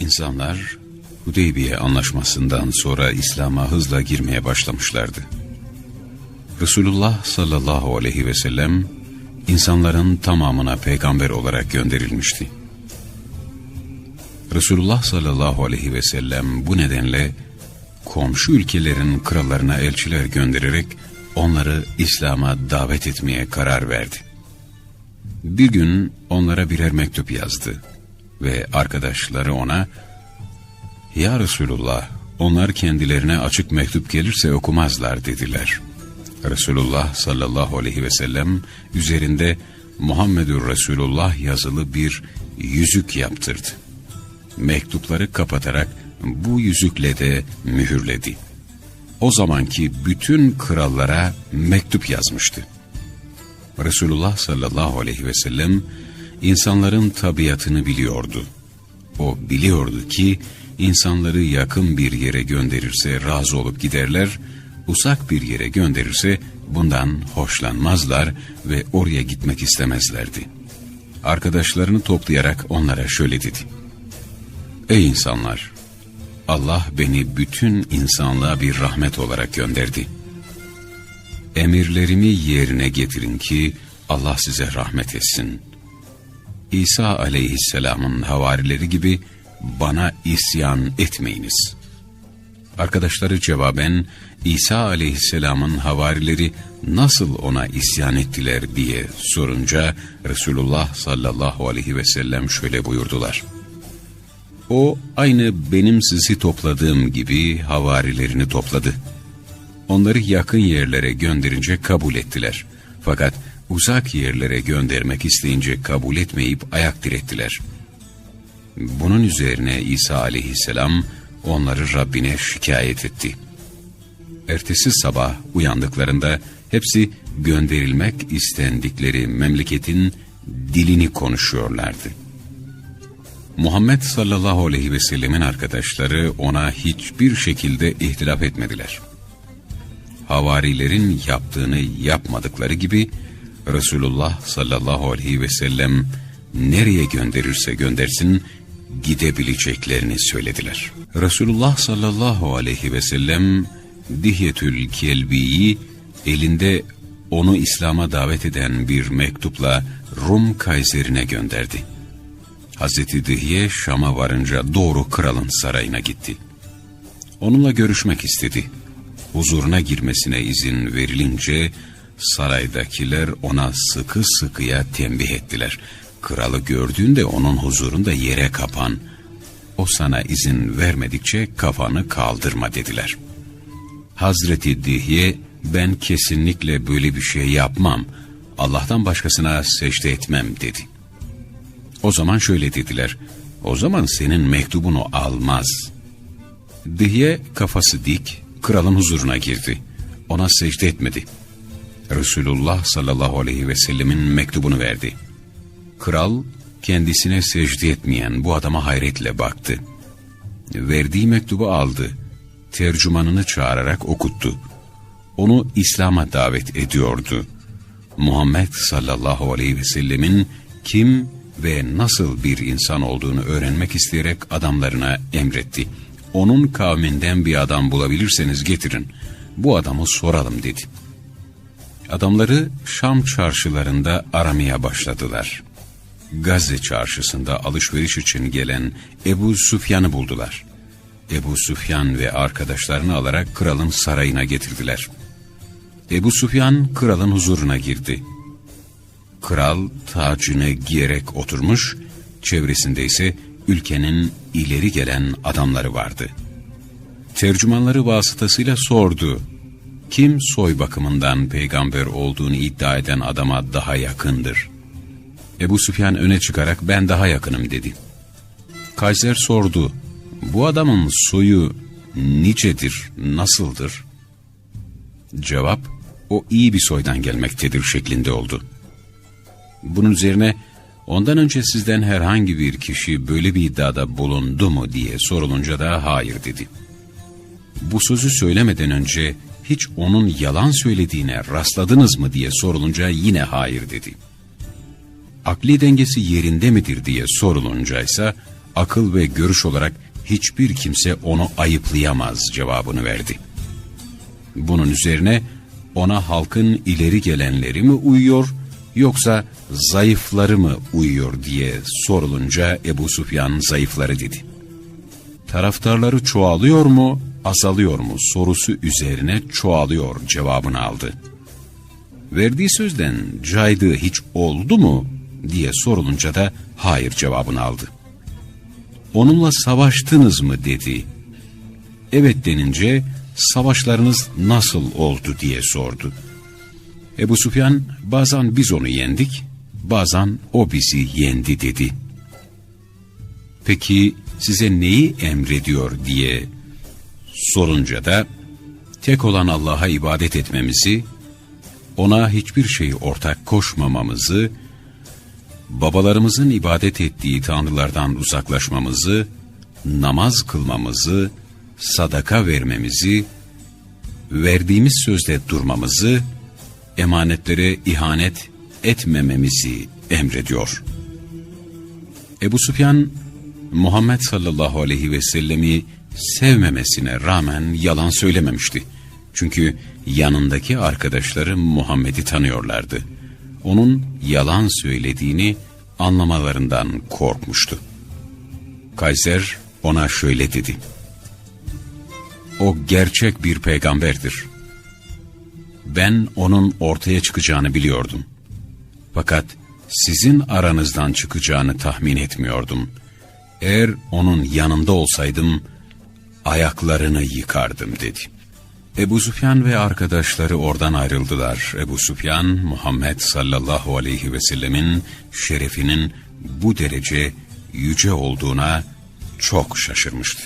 İnsanlar Hudeybiye anlaşmasından sonra İslam'a hızla girmeye başlamışlardı. Resulullah sallallahu aleyhi ve sellem insanların tamamına peygamber olarak gönderilmişti. Resulullah sallallahu aleyhi ve sellem bu nedenle komşu ülkelerin krallarına elçiler göndererek onları İslam'a davet etmeye karar verdi. Bir gün onlara birer mektup yazdı ve arkadaşları ona ''Ya Resulullah, onlar kendilerine açık mektup gelirse okumazlar.'' dediler. Resulullah sallallahu aleyhi ve sellem üzerinde Muhammedur Resulullah yazılı bir yüzük yaptırdı. Mektupları kapatarak bu yüzükle de mühürledi. O zamanki bütün krallara mektup yazmıştı. Resulullah sallallahu aleyhi ve sellem insanların tabiatını biliyordu. O biliyordu ki insanları yakın bir yere gönderirse razı olup giderler, uzak bir yere gönderirse bundan hoşlanmazlar ve oraya gitmek istemezlerdi. Arkadaşlarını toplayarak onlara şöyle dedi. Ey insanlar! Allah beni bütün insanlığa bir rahmet olarak gönderdi. Emirlerimi yerine getirin ki Allah size rahmet etsin. İsa aleyhisselamın havarileri gibi bana isyan etmeyiniz. Arkadaşları cevaben İsa aleyhisselamın havarileri nasıl ona isyan ettiler diye sorunca Resulullah sallallahu aleyhi ve sellem şöyle buyurdular. O aynı benim sizi topladığım gibi havarilerini topladı. Onları yakın yerlere gönderince kabul ettiler. Fakat uzak yerlere göndermek isteyince kabul etmeyip ayak direttiler. Bunun üzerine İsa aleyhisselam onları Rabbine şikayet etti. Ertesi sabah uyandıklarında hepsi gönderilmek istendikleri memleketin dilini konuşuyorlardı. Muhammed sallallahu aleyhi ve sellemin arkadaşları ona hiçbir şekilde ihtilaf etmediler. Havarilerin yaptığını yapmadıkları gibi Resulullah sallallahu aleyhi ve sellem nereye gönderirse göndersin gidebileceklerini söylediler. Resulullah sallallahu aleyhi ve sellem Dihyetül Kelbi'yi elinde onu İslam'a davet eden bir mektupla Rum kaiserine gönderdi. Hazreti Dihye Şam'a varınca doğru kralın sarayına gitti. Onunla görüşmek istedi. Huzuruna girmesine izin verilince saraydakiler ona sıkı sıkıya tembih ettiler. Kralı gördüğünde onun huzurunda yere kapan, o sana izin vermedikçe kafanı kaldırma dediler. Hazreti Dihye ben kesinlikle böyle bir şey yapmam, Allah'tan başkasına secde etmem dedi. O zaman şöyle dediler, o zaman senin mektubunu almaz. Dihye kafası dik, kralın huzuruna girdi. Ona secde etmedi. Resulullah sallallahu aleyhi ve sellemin mektubunu verdi. Kral kendisine secde etmeyen bu adama hayretle baktı. Verdiği mektubu aldı. Tercümanını çağırarak okuttu. Onu İslam'a davet ediyordu. Muhammed sallallahu aleyhi ve sellemin kim ve nasıl bir insan olduğunu öğrenmek isteyerek adamlarına emretti. Onun kavminden bir adam bulabilirseniz getirin. Bu adamı soralım dedi. Adamları Şam çarşılarında aramaya başladılar. Gazze çarşısında alışveriş için gelen Ebu Süfyan'ı buldular. Ebu Süfyan ve arkadaşlarını alarak kralın sarayına getirdiler. Ebu Süfyan kralın huzuruna girdi. Kral tacını giyerek oturmuş, çevresinde ise ülkenin ileri gelen adamları vardı. Tercümanları vasıtasıyla sordu. Kim soy bakımından peygamber olduğunu iddia eden adama daha yakındır? Ebu Süfyan öne çıkarak ben daha yakınım dedi. Kaiser sordu. Bu adamın soyu nicedir, nasıldır? Cevap, o iyi bir soydan gelmektedir şeklinde oldu. Bunun üzerine ondan önce sizden herhangi bir kişi böyle bir iddiada bulundu mu diye sorulunca da hayır dedi. Bu sözü söylemeden önce hiç onun yalan söylediğine rastladınız mı diye sorulunca yine hayır dedi. Akli dengesi yerinde midir diye sorulunca ise akıl ve görüş olarak hiçbir kimse onu ayıplayamaz cevabını verdi. Bunun üzerine ona halkın ileri gelenleri mi uyuyor yoksa zayıfları mı uyuyor diye sorulunca Ebu Sufyan zayıfları dedi. Taraftarları çoğalıyor mu azalıyor mu sorusu üzerine çoğalıyor cevabını aldı. Verdiği sözden caydığı hiç oldu mu diye sorulunca da hayır cevabını aldı. Onunla savaştınız mı dedi. Evet denince savaşlarınız nasıl oldu diye sordu. Ebu Sufyan bazen biz onu yendik, bazen o bizi yendi dedi. Peki size neyi emrediyor diye sorunca da tek olan Allah'a ibadet etmemizi, ona hiçbir şeyi ortak koşmamamızı, babalarımızın ibadet ettiği tanrılardan uzaklaşmamızı, namaz kılmamızı, sadaka vermemizi, verdiğimiz sözde durmamızı, emanetlere ihanet etmememizi emrediyor. Ebu Sufyan, Muhammed sallallahu aleyhi ve sellemi sevmemesine rağmen yalan söylememişti. Çünkü yanındaki arkadaşları Muhammed'i tanıyorlardı. Onun yalan söylediğini anlamalarından korkmuştu. Kayser ona şöyle dedi. O gerçek bir peygamberdir. Ben onun ortaya çıkacağını biliyordum. Fakat sizin aranızdan çıkacağını tahmin etmiyordum. Eğer onun yanında olsaydım ayaklarını yıkardım dedi. Ebu Sufyan ve arkadaşları oradan ayrıldılar. Ebu Sufyan, Muhammed sallallahu aleyhi ve sellemin şerefinin bu derece yüce olduğuna çok şaşırmıştı.